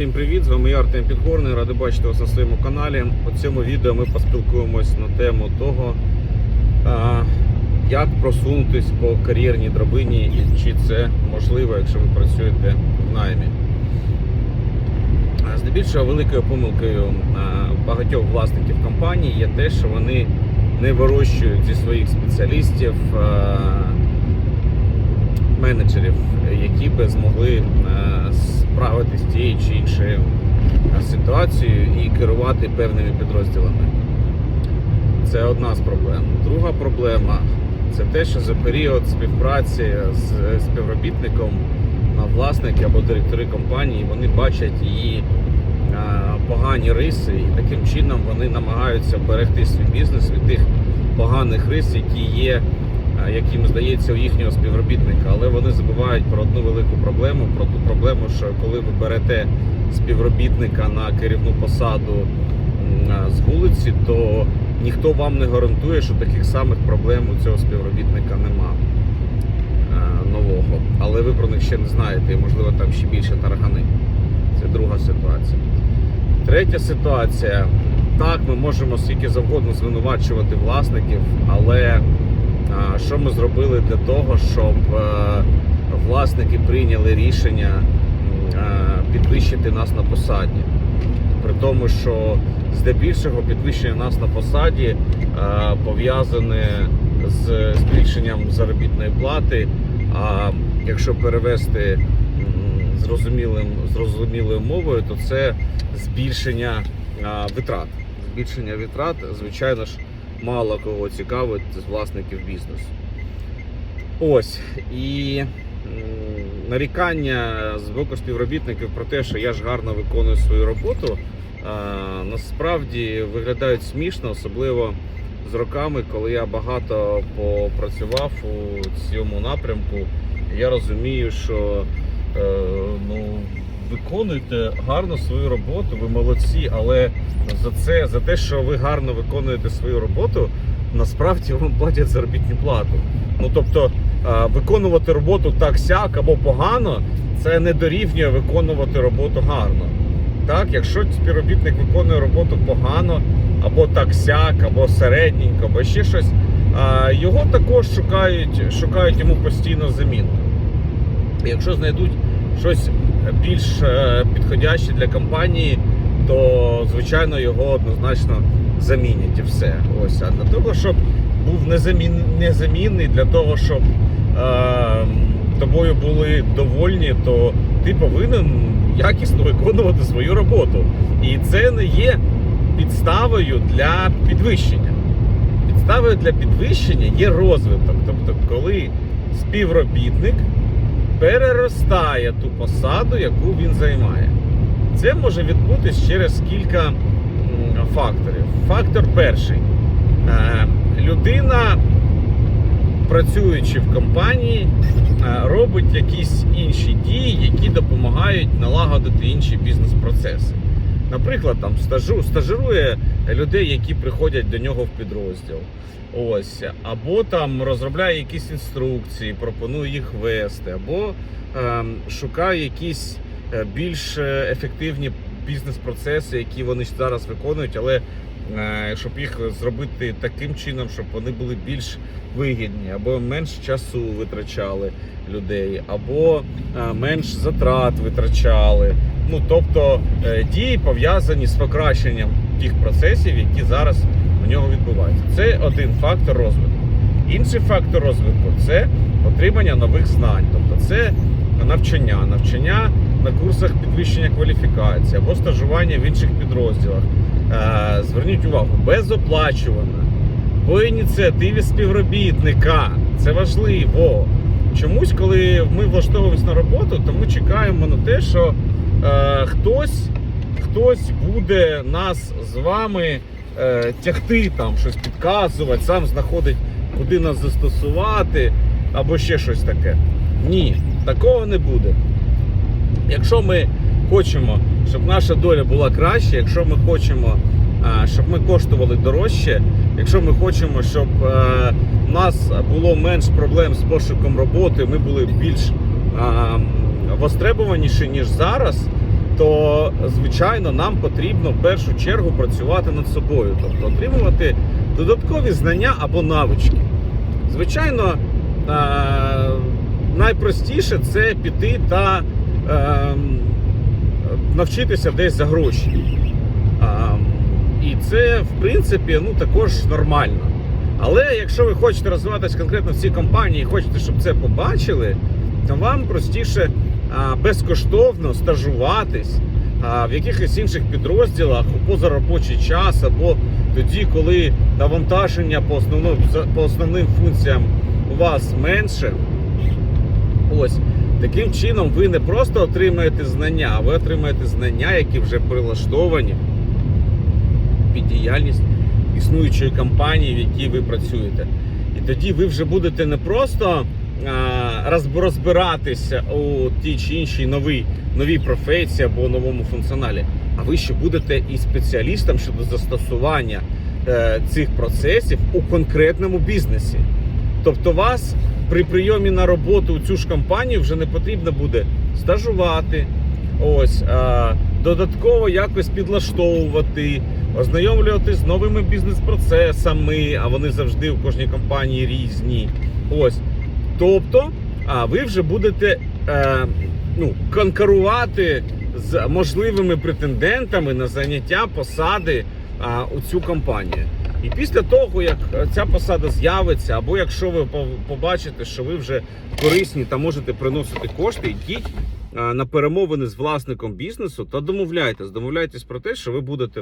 Всім привіт! З вами я Артем Підгорний. Радий бачити вас на своєму каналі. У цьому відео ми поспілкуємось на тему того, як просунутись по кар'єрній драбині і чи це можливо, якщо ви працюєте в наймі. Здебільшого великою помилкою багатьох власників компаній є те, що вони не вирощують зі своїх спеціалістів менеджерів, які би змогли е, справитися з тією чи іншою е, ситуацією і керувати певними підрозділами. Це одна з проблем. Друга проблема це те, що за період співпраці з співробітником а, власники або директори компанії вони бачать її е, погані риси, і таким чином вони намагаються берегти свій бізнес від тих поганих рис, які є як їм здається, у їхнього співробітника, але вони забувають про одну велику проблему: про ту проблему, що коли ви берете співробітника на керівну посаду з вулиці, то ніхто вам не гарантує, що таких самих проблем у цього співробітника нема нового. Але ви про них ще не знаєте, і можливо там ще більше таргани. Це друга ситуація. Третя ситуація. Так, ми можемо скільки завгодно звинувачувати власників, але що ми зробили для того, щоб е, власники прийняли рішення е, підвищити нас на посаді? При тому, що здебільшого підвищення нас на посаді е, пов'язане з збільшенням заробітної плати. А якщо перевести зрозумілим, зрозумілою мовою, то це збільшення витрат. Збільшення витрат, звичайно ж, мало кого цікавить з власників бізнесу. Ось і нарікання з боку співробітників про те, що я ж гарно виконую свою роботу, насправді виглядають смішно, особливо з роками, коли я багато попрацював у цьому напрямку. Я розумію, що е, ну, виконуєте гарно свою роботу, ви молодці, але за це, за те, що ви гарно виконуєте свою роботу, насправді вам платять заробітну плату. Ну тобто виконувати роботу так сяк або погано, це не дорівнює виконувати роботу гарно. Так, якщо співробітник виконує роботу погано, або так сяк, або середненько, або ще щось, його також шукають, шукають йому постійно заміну. Якщо знайдуть щось більш е, підходяще для компанії, то звичайно його однозначно замінять і все. Ось а для того, щоб був незамін... незамінний, для того, щоб е, тобою були довольні, то ти повинен якісно виконувати свою роботу. І це не є підставою для підвищення. Підставою для підвищення є розвиток. Тобто, коли співробітник переростає ту посаду, яку він займає. Це може відбутись через кілька факторів. Фактор перший. Е, Людина, працюючи в компанії, е, робить якісь інші дії, які допомагають налагодити інші бізнес-процеси. Наприклад, там стажу, стажирує людей, які приходять до нього в підрозділ. Ось, або там розробляє якісь інструкції, пропонує їх вести, або ем, шукає якісь е, більш е, ефективні бізнес-процеси, які вони зараз виконують, але е, щоб їх зробити таким чином, щоб вони були більш вигідні, або менш часу витрачали людей, або е, менш затрат витрачали. Ну тобто е, дії пов'язані з покращенням тих процесів, які зараз у нього відбуваються. Це один фактор розвитку. Інший фактор розвитку це отримання нових знань, тобто це навчання, навчання на курсах підвищення кваліфікації або стажування в інших підрозділах. Е, Зверніть увагу, безоплачувана по ініціативі співробітника. Це важливо. Чомусь, коли ми влаштовуємось на роботу, то ми чекаємо на те, що е, хтось, хтось буде нас з вами е, тягти там, щось підказувати, сам знаходить, куди нас застосувати, або ще щось таке. Ні, такого не буде. Якщо ми хочемо, щоб наша доля була краще, якщо ми хочемо, е, щоб ми коштували дорожче, якщо ми хочемо, щоб е, у нас було менш проблем з пошуком роботи, ми були більш е, востребованіші, ніж зараз, то звичайно нам потрібно в першу чергу працювати над собою, тобто отримувати додаткові знання або навички. Звичайно, е, найпростіше це піти та е, навчитися десь за гроші. І це, в принципі, ну також нормально. Але якщо ви хочете розвиватися конкретно в цій компанії і хочете, щоб це побачили, то вам простіше безкоштовно стажуватись в якихось інших підрозділах у позаробочий час, або тоді, коли навантаження по, основному, по основним функціям у вас менше. Ось таким чином ви не просто отримаєте знання, а ви отримаєте знання, які вже прилаштовані під діяльність існуючої компанії, в якій ви працюєте. І тоді ви вже будете не просто розбиратися у тій чи іншій новій, новій професії або новому функціоналі, а ви ще будете і спеціалістом щодо застосування е, цих процесів у конкретному бізнесі. Тобто вас при прийомі на роботу у цю ж компанію вже не потрібно буде стажувати, ось додатково якось підлаштовувати, ознайомлювати з новими бізнес-процесами, а вони завжди у кожній компанії різні. Ось. Тобто, а ви вже будете е, ну, конкурувати з можливими претендентами на заняття посади а, у цю компанію. І після того, як ця посада з'явиться, або якщо ви побачите, що ви вже корисні та можете приносити кошти, йдіть на перемовини з власником бізнесу та домовляйтесь. Домовляйтесь про те, що ви будете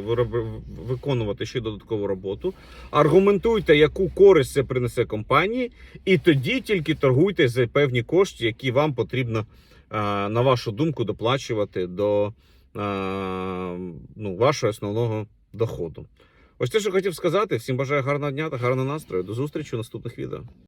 виконувати ще додаткову роботу. Аргументуйте, яку користь це принесе компанії, і тоді тільки торгуйте за певні кошти, які вам потрібно, е, на вашу думку, доплачувати до е, ну, вашого основного доходу. Ось те, що хотів сказати. Всім бажаю гарного дня та гарного настрою. До зустрічі у наступних відео.